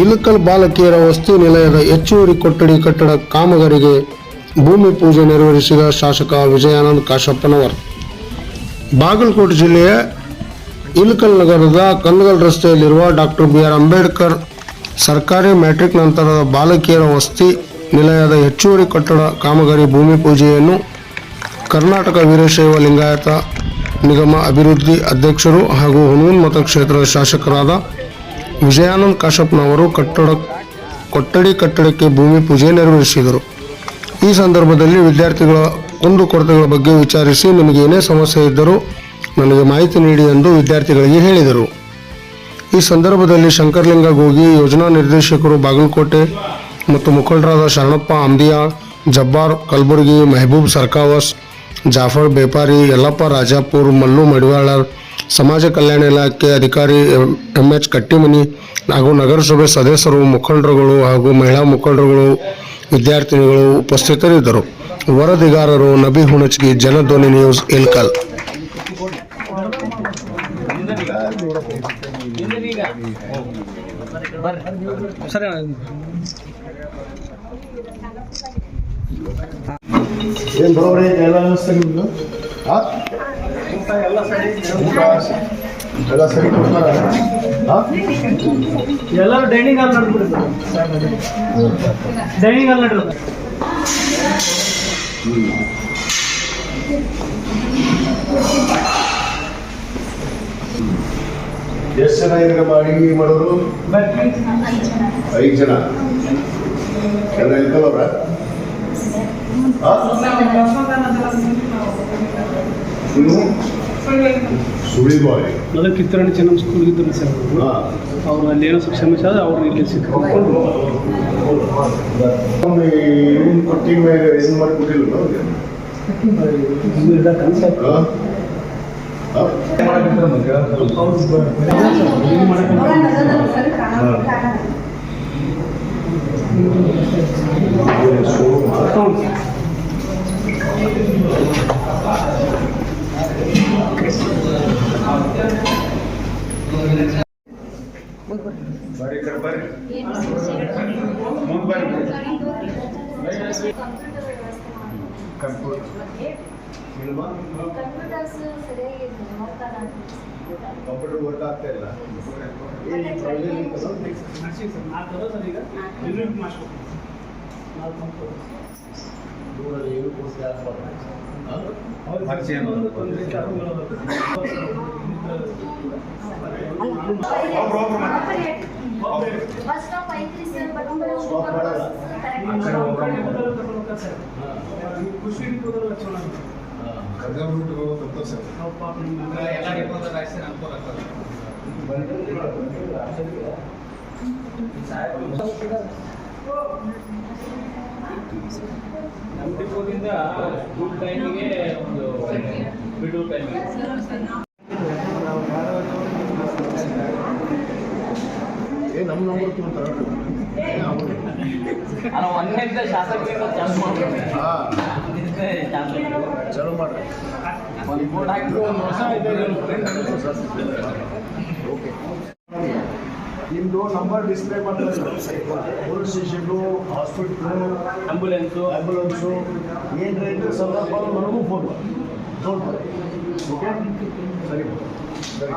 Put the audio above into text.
ಇಲಕಲ್ ಬಾಲಕಿಯರ ವಸ್ತು ನಿಲಯದ ಹೆಚ್ಚುವರಿ ಕೊಠಡಿ ಕಟ್ಟಡ ಕಾಮಗಾರಿಗೆ ಭೂಮಿ ಪೂಜೆ ನೆರವೇರಿಸಿದ ಶಾಸಕ ವಿಜಯಾನಂದ ಕಾಶಪ್ಪನವರ್. ಬಾಗಲಕೋಟೆ ಜಿಲ್ಲೆಯ ಇಲಕಲ್ ನಗರದ ಕಲ್ಲಗಲ್ ರಸ್ತೆಯಲ್ಲಿರುವ ಡಾಕ್ಟರ್ ಬಿ ಆರ್ ಅಂಬೇಡ್ಕರ್ ಸರ್ಕಾರಿ ಮ್ಯಾಟ್ರಿಕ್ ನಂತರದ ಬಾಲಕಿಯರ ವಸತಿ ನಿಲಯದ ಹೆಚ್ಚುವರಿ ಕಟ್ಟಡ ಕಾಮಗಾರಿ ಭೂಮಿ ಪೂಜೆಯನ್ನು ಕರ್ನಾಟಕ ವೀರಶೈವ ಲಿಂಗಾಯತ ನಿಗಮ ಅಭಿವೃದ್ಧಿ ಅಧ್ಯಕ್ಷರು ಹಾಗೂ ಹುಣೂನ್ ಮತಕ್ಷೇತ್ರದ ಶಾಸಕರಾದ ವಿಜಯಾನಂದ್ ಕಾಶಪ್ಪನವರು ಕಟ್ಟಡ, ಕೊಠಡಿ ಕಟ್ಟಡಕ್ಕೆ ಭೂಮಿ ಪೂಜೆ ನೆರವೇರಿಸಿದರು. ಈ ಸಂದರ್ಭದಲ್ಲಿ ವಿದ್ಯಾರ್ಥಿಗಳ ಕುಂದುಕೊರತೆಗಳ ಬಗ್ಗೆ ವಿಚಾರಿಸಿ ನಿಮಗೆ ಏನೇ ಸಮಸ್ಯೆ ಇದ್ದರೂ ನನಗೆ ಮಾಹಿತಿ ನೀಡಿ ಎಂದು ವಿದ್ಯಾರ್ಥಿಗಳಿಗೆ ಹೇಳಿದರು. ಈ ಸಂದರ್ಭದಲ್ಲಿ ಶಂಕರ್ಲಿಂಗ ಗೋಗಿ ಯೋಜನಾ ನಿರ್ದೇಶಕರು ಬಾಗಲಕೋಟೆ ಮತ್ತು ಮುಖಂಡರಾದ ಶರಣಪ್ಪ ಅಂಬಿಯಾಳ್ ಜಬ್ಬಾರ್ ಕಲಬುರಗಿ, ಮೆಹಬೂಬ್ ಸರ್ಕಾವಸ್, ಜಾಫರ್ ಬೇಪಾರಿ, ಯಲ್ಲಪ್ಪ ರಾಜಾಪುರ್, ಮಲ್ಲು ಮಡಿವಾಳರ್ ಸಮಾಜ ಕಲ್ಯಾಣ ಇಲಾಖೆ ಅಧಿಕಾರಿ ಎಂ ಎಚ್ ಕಟ್ಟಿಮನಿ ಹಾಗೂ ನಗರಸಭೆ ಸದಸ್ಯರು, ಮುಖಂಡರುಗಳು ಹಾಗೂ ಮಹಿಳಾ ಮುಖಂಡರುಗಳು, ವಿದ್ಯಾರ್ಥಿನಿಗಳು ಉಪಸ್ಥಿತರಿದ್ದರು. ವರದಿಗಾರರು ನಬಿ ಹುಣಚ್ಗಿ ಜನಧ್ವನಿ ನ್ಯೂಸ್ ಇಲ್ಕಲ್ ಏನ್ ಬರೋಬ್ರಿ ಎಲ್ಲ ವ್ಯವಸ್ಥೆ ನಿಮ್ದು? ಊಟ ಎಲ್ಲ ಸರಿ ಕೊಡ್ತಾರ ಹಾ? ಎಲ್ಲರೂ ಡೈನಿಂಗ್ ಹಾಲ್ ನಡ್ಬಿಡ್ತಾರೆ ಡೈನಿಂಗ್ ಹಾಲ್ ನಡ್ರಿ. ಎಷ್ಟು ಜನ ಇದ್ರೆ ಅಡಿಗೆ ಮಾಡೋರು ಐದು ಜನ. ಎಲ್ಲ ಹಾ? ನೀವು ಸುಳಿ ಬಾಯ್. ಮೊದಲು ಕಿತ್ತೂರಾಣಿ ಚೆನ್ನಮ್ಮ ಸ್ಕೂಲ್ ಇದ್ದರು ಸರ್ ಅವರು. ಅಲ್ಲಿ ಏನೋ ಸ್ವಲ್ಪ ಸಮಸ್ಯೆ ಆದ್ರೆ ಅವ್ರು ಇಲ್ಲಿ ಸಿಕ್ಕೊಂಡು ಇವನ್ ಕೊಟ್ಟಿ ಮೇಲೆ ಏನ್ ಮಾಡ್ಕೊಟ್ಟಿಲ್ಲ ಅವ್ರಿಗೆ ಕನ್ಸೆಪ್ಟ್ ಹಾ? ಹಾ? ಏನ್ ಶೋರೂಮ್? ಬರ್ರಿ ಬರ್ರಿ ಕಂಪ್ಯೂಟರ್ ಕಂಪ್ಯೂಟರ್ ವರ್ಕ್ ಆಗ್ತಾ ಇಲ್ಲ? ಪರಿಚಯ ನಿಮ್ಮ ಡಿಪೋದಿಂದ ಸ್ಕೂಲ್ ಟೈಮಿಗೆ ಒಂದು ಬಿಡು ಟೈಮಿಗೆ ನಮ್ಮ ನಂಬರ್ ತೊಗೊಂತಾರ ನಾನು ಒಂದನೇದ ಶಾಸಕರಿಂದ ಚಾಲು ಮಾಡ್ಬೇಕು ಹಾ. ಚಾಲು. ಚಲೋ ಮಾಡ್ರಿ. ಒಂದು ಬೋರ್ಡ್ ಹಾಕಿ ಒಂದು ವರ್ಷ ಇದೆ ಓಕೆ. ನಿಮ್ಮದು ನಂಬರ್ ಡಿಸ್ಪ್ಲೇ ಮಾಡ್ತಾರೆ. Police station hospital ambulance ambulance ಏನು ಇದ್ರೆ ಸಂದರ್ಭ ನನಗೂ ಫೋನ್ ಮಾಡಿ ಓಕೆ ಸರಿ. ಸರಿ.